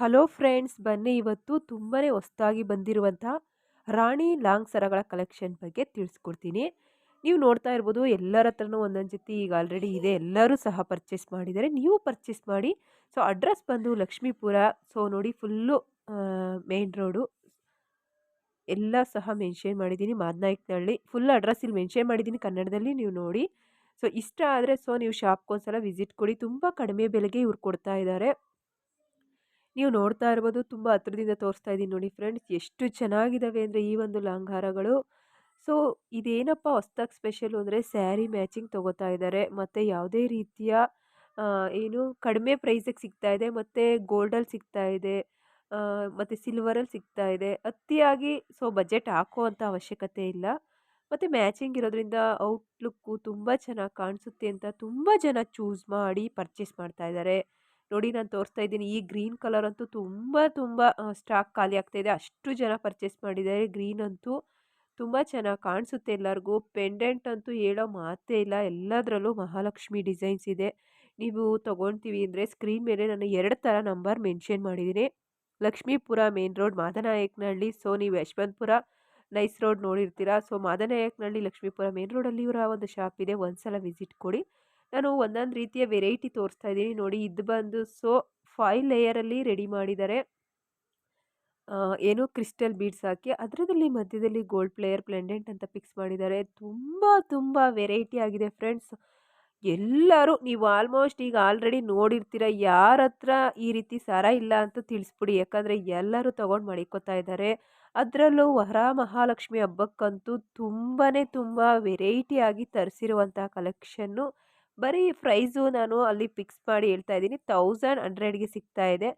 Hello friends, ಬನ್ನಿ ಇವತ್ತು ತುಂಬಾ ಹೊಸದಾಗಿ ಬಂದಿರುವಂಥ ರಾಣಿ ಲಾಂಗ್ ಸರಗಳ ಕಲೆಕ್ಷನ್ ಬಗ್ಗೆ ತಿಳಿಸ್ಕೊಡ್ತೀನಿ. ನೀವು ನೋಡ್ತಾ ಇರ್ಬೋದು ಎಲ್ಲರ ಹತ್ರನೂ ಒಂದೊಂದು ಜೊತೆ ಈಗ ಆಲ್ರೆಡಿ ಇದೆ. ಎಲ್ಲರೂ ಸಹ ಪರ್ಚೇಸ್ ಮಾಡಿದ್ದಾರೆ. ನೀವು ಪರ್ಚೇಸ್ ಮಾಡಿ ಸೊ ಅಡ್ರೆಸ್ ಬಂದು ಲಕ್ಷ್ಮೀಪುರ ಸೊ ನೋಡಿ ಫುಲ್ಲು ಮೇನ್ ರೋಡು ಎಲ್ಲ ಸಹ ಮೆನ್ಷನ್ ಮಾಡಿದ್ದೀನಿ. ಮಾದನಾಯಕನಹಳ್ಳಿ ಫುಲ್ ಅಡ್ರೆಸ್ ಇಲ್ಲಿ ಮೆನ್ಷನ್ ಮಾಡಿದ್ದೀನಿ ಕನ್ನಡದಲ್ಲಿ ನೀವು ನೋಡಿ. ಸೊ ಇಷ್ಟ ಆದರೆ ಸೊ ನೀವು ಶಾಪ್ಗೊಂದ್ಸಲ ವಿಸಿಟ್ ಕೊಡಿ. ತುಂಬ ಕಡಿಮೆ ಬೆಲೆಗೆ ಇವ್ರು ಕೊಡ್ತಾ ಇದ್ದಾರೆ. ನೀವು ನೋಡ್ತಾ ಇರ್ಬೋದು, ತುಂಬ ಹತ್ರದಿಂದ ತೋರಿಸ್ತಾ ಇದ್ದೀನಿ ನೋಡಿ ಫ್ರೆಂಡ್ಸ್, ಎಷ್ಟು ಚೆನ್ನಾಗಿದ್ದಾವೆ ಅಂದರೆ ಈ ಒಂದು ಲಂಗಾರಗಳು. ಸೊ, ಇದೇನಪ್ಪ ಹೊಸ್ದಾಗಿ ಸ್ಪೆಷಲು ಅಂದರೆ ಸ್ಯಾರಿ ಮ್ಯಾಚಿಂಗ್ ತೊಗೋತಾ ಇದ್ದಾರೆ, ಮತ್ತು ಯಾವುದೇ ರೀತಿಯ ಏನು ಕಡಿಮೆ ಪ್ರೈಸಿಗೆ ಸಿಗ್ತಾ ಇದೆ, ಮತ್ತು ಗೋಲ್ಡಲ್ಲಿ ಸಿಗ್ತಾ ಇದೆ ಮತ್ತು ಸಿಲ್ವರಲ್ಲಿ ಸಿಗ್ತಾ ಇದೆ, ಅತಿಯಾಗಿ ಸೊ ಬಜೆಟ್ ಹಾಕುವಂಥ ಅವಶ್ಯಕತೆ ಇಲ್ಲ. ಮತ್ತು ಮ್ಯಾಚಿಂಗ್ ಇರೋದ್ರಿಂದ ಔಟ್ಲುಕ್ಕು ತುಂಬ ಚೆನ್ನಾಗಿ ಕಾಣಿಸುತ್ತೆ ಅಂತ ತುಂಬ ಜನ ಚೂಸ್ ಮಾಡಿ ಪರ್ಚೇಸ್ ಮಾಡ್ತಾ ಇದ್ದಾರೆ. ನೋಡಿ ನಾನು ತೋರಿಸ್ತಾ ಇದ್ದೀನಿ. ಈ ಗ್ರೀನ್ ಕಲರ್ ಅಂತೂ ತುಂಬ ತುಂಬ ಸ್ಟಾಕ್ ಖಾಲಿ ಆಗ್ತಾಯಿದೆ ಅಷ್ಟು ಜನ ಪರ್ಚೇಸ್ ಮಾಡಿದ್ದಾರೆ. ಗ್ರೀನ್ ಅಂತೂ ತುಂಬ ಚೆನ್ನಾಗಿ ಕಾಣಿಸುತ್ತೆ ಎಲ್ಲರಿಗೂ. ಪೆಂಡೆಂಟ್ ಅಂತೂ ಹೇಳೋ ಮಾತೇ ಇಲ್ಲ. ಎಲ್ಲದರಲ್ಲೂ ಮಹಾಲಕ್ಷ್ಮಿ ಡಿಸೈನ್ಸ್ ಇದೆ. ನೀವು ತೊಗೊಳ್ತೀವಿ ಅಂದರೆ ಸ್ಕ್ರೀನ್ ಮೇಲೆ ನಾನು ಎರಡು ಥರ ನಂಬರ್ ಮೆನ್ಷನ್ ಮಾಡಿದ್ದೀನಿ. Lakshmipura main road, Madanayakanahalli. So, ನೀವು ಯಶವಂತಪುರ ನೈಸ್ ರೋಡ್ ನೋಡಿರ್ತೀರಾ. ಸೊ, ಮಾದನಾಯಕನಹಳ್ಳಿ, ಲಕ್ಷ್ಮೀಪುರ ಮೇನ್ ರೋಡಲ್ಲಿ ಇವರ ಒಂದು ಶಾಪ್ ಇದೆ. ಒಂದು ಸಲ ವಿಸಿಟ್ ಕೊಡಿ. ನಾನು ಒಂದೊಂದು ರೀತಿಯ ವೆರೈಟಿ ತೋರಿಸ್ತಾ ಇದ್ದೀನಿ. ನೋಡಿ, ಇದು ಬಂದು ಸೊ ಫೈವ್ ಲೇಯರಲ್ಲಿ ರೆಡಿ ಮಾಡಿದ್ದಾರೆ. ಏನು ಕ್ರಿಸ್ಟಲ್ ಬೀಡ್ಸ್ ಹಾಕಿ. ಅದರದಲ್ಲಿ ಮಧ್ಯದಲ್ಲಿ ಗೋಲ್ಡ್ ಪ್ಲೇಯರ್ ಪ್ಲೆಂಡೆಂಟ್ ಅಂತ ಫಿಕ್ಸ್ ಮಾಡಿದ್ದಾರೆ. ತುಂಬ ತುಂಬ ವೆರೈಟಿ ಆಗಿದೆ ಫ್ರೆಂಡ್ಸ್ ಎಲ್ಲರೂ, ನೀವು ಆಲ್ಮೋಸ್ಟ್ ಈಗ ಆಲ್ರೆಡಿ ನೋಡಿರ್ತೀರ, ಯಾರ ಹತ್ರ ಈ ರೀತಿ ಸರ ಇಲ್ಲ ಅಂತ ತಿಳಿಸ್ಬಿಡಿ. ಯಾಕಂದರೆ ಎಲ್ಲರೂ ತೊಗೊಂಡು ಮಡಿಕೋತಾ ಇದ್ದಾರೆ. ಅದರಲ್ಲೂ ವರ ಮಹಾಲಕ್ಷ್ಮಿ ಹಬ್ಬಕ್ಕಂತೂ ತುಂಬಾ ತುಂಬ ವೆರೈಟಿಯಾಗಿ ತರಿಸಿರುವಂತಹ ಕಲೆಕ್ಷನ್ನು ಬರೀ ಪ್ರೈಸು ನಾನು ಅಲ್ಲಿ ಫಿಕ್ಸ್ ಮಾಡಿ ಹೇಳ್ತಾ ಇದ್ದೀನಿ. ತೌಸಂಡ್ ಹಂಡ್ರೆಡ್ಗೆ ಸಿಗ್ತಾ ಇದೆ.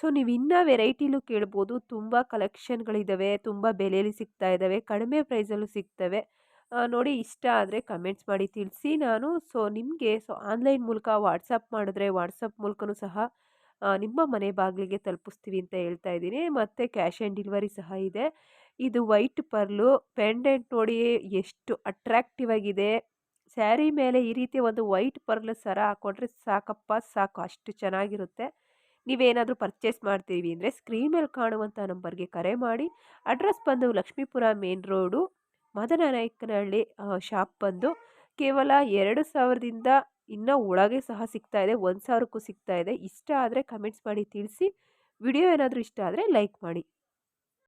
ಸೊ, ನೀವು ಇನ್ನೂ ವೆರೈಟಿಲೂ ಕೇಳ್ಬೋದು. ತುಂಬ ಕಲೆಕ್ಷನ್ಗಳಿದ್ದಾವೆ ತುಂಬ ಬೆಲೆಯಲ್ಲಿ ಸಿಗ್ತಾ ಇದ್ದಾವೆ ಕಡಿಮೆ ಪ್ರೈಸಲ್ಲೂ ಸಿಗ್ತವೆ. ನೋಡಿ ಇಷ್ಟ ಆದರೆ ಕಮೆಂಟ್ಸ್ ಮಾಡಿ ತಿಳಿಸಿ ನಾನು. ಸೊ, ನಿಮಗೆ, ಸೊ, ಆನ್ಲೈನ್ ಮೂಲಕ ವಾಟ್ಸಪ್ ಮಾಡಿದ್ರೆ ವಾಟ್ಸಪ್ ಮೂಲಕನೂ ಸಹ ನಿಮ್ಮ ಮನೆ ಬಾಗಿಲಿಗೆ ತಲುಪಿಸ್ತೀವಿ ಅಂತ ಹೇಳ್ತಾ ಇದ್ದೀನಿ. ಮತ್ತು ಕ್ಯಾಶ್ ಆ್ಯಂಡ್ ಡೆಲಿವರಿ ಸಹ ಇದೆ. ಇದು ವೈಟ್ ಪರ್ಲು. ಪೆಂಡೆಂಟ್ ನೋಡಿ ಎಷ್ಟು ಅಟ್ರಾಕ್ಟಿವ್ ಆಗಿದೆ. ಸ್ಯಾರಿ ಮೇಲೆ ಈ ರೀತಿ ಒಂದು ವೈಟ್ ಪರ್ಲ್ ಸರ ಹಾಕ್ಕೊಂಡ್ರೆ ಸಾಕಪ್ಪ, ಸಾಕು, ಅಷ್ಟು ಚೆನ್ನಾಗಿರುತ್ತೆ. ನೀವೇನಾದರೂ ಪರ್ಚೇಸ್ ಮಾಡ್ತೀವಿ ಅಂದರೆ ಸ್ಕ್ರೀನ್ ಮೇಲೆ ಕಾಣುವಂಥ ನಂಬರ್ಗೆ ಕರೆ ಮಾಡಿ. ಅಡ್ರೆಸ್ ಬಂದು Lakshmipura main road Madanayakanahalli shop ಬಂದು ಕೇವಲ ಎರಡು ಸಾವಿರದಿಂದ ಇನ್ನೂ ಒಳಗೆ ಸಹ ಸಿಗ್ತಾ ಇದೆ, ಒಂದು ಸಾವಿರಕ್ಕೂ ಸಿಗ್ತಾ ಇದೆ. ಇಷ್ಟ ಆದರೆ ಕಮೆಂಟ್ಸ್ ಮಾಡಿ ತಿಳಿಸಿ. ವಿಡಿಯೋ ಏನಾದರೂ ಇಷ್ಟ ಆದರೆ ಲೈಕ್ ಮಾಡಿ.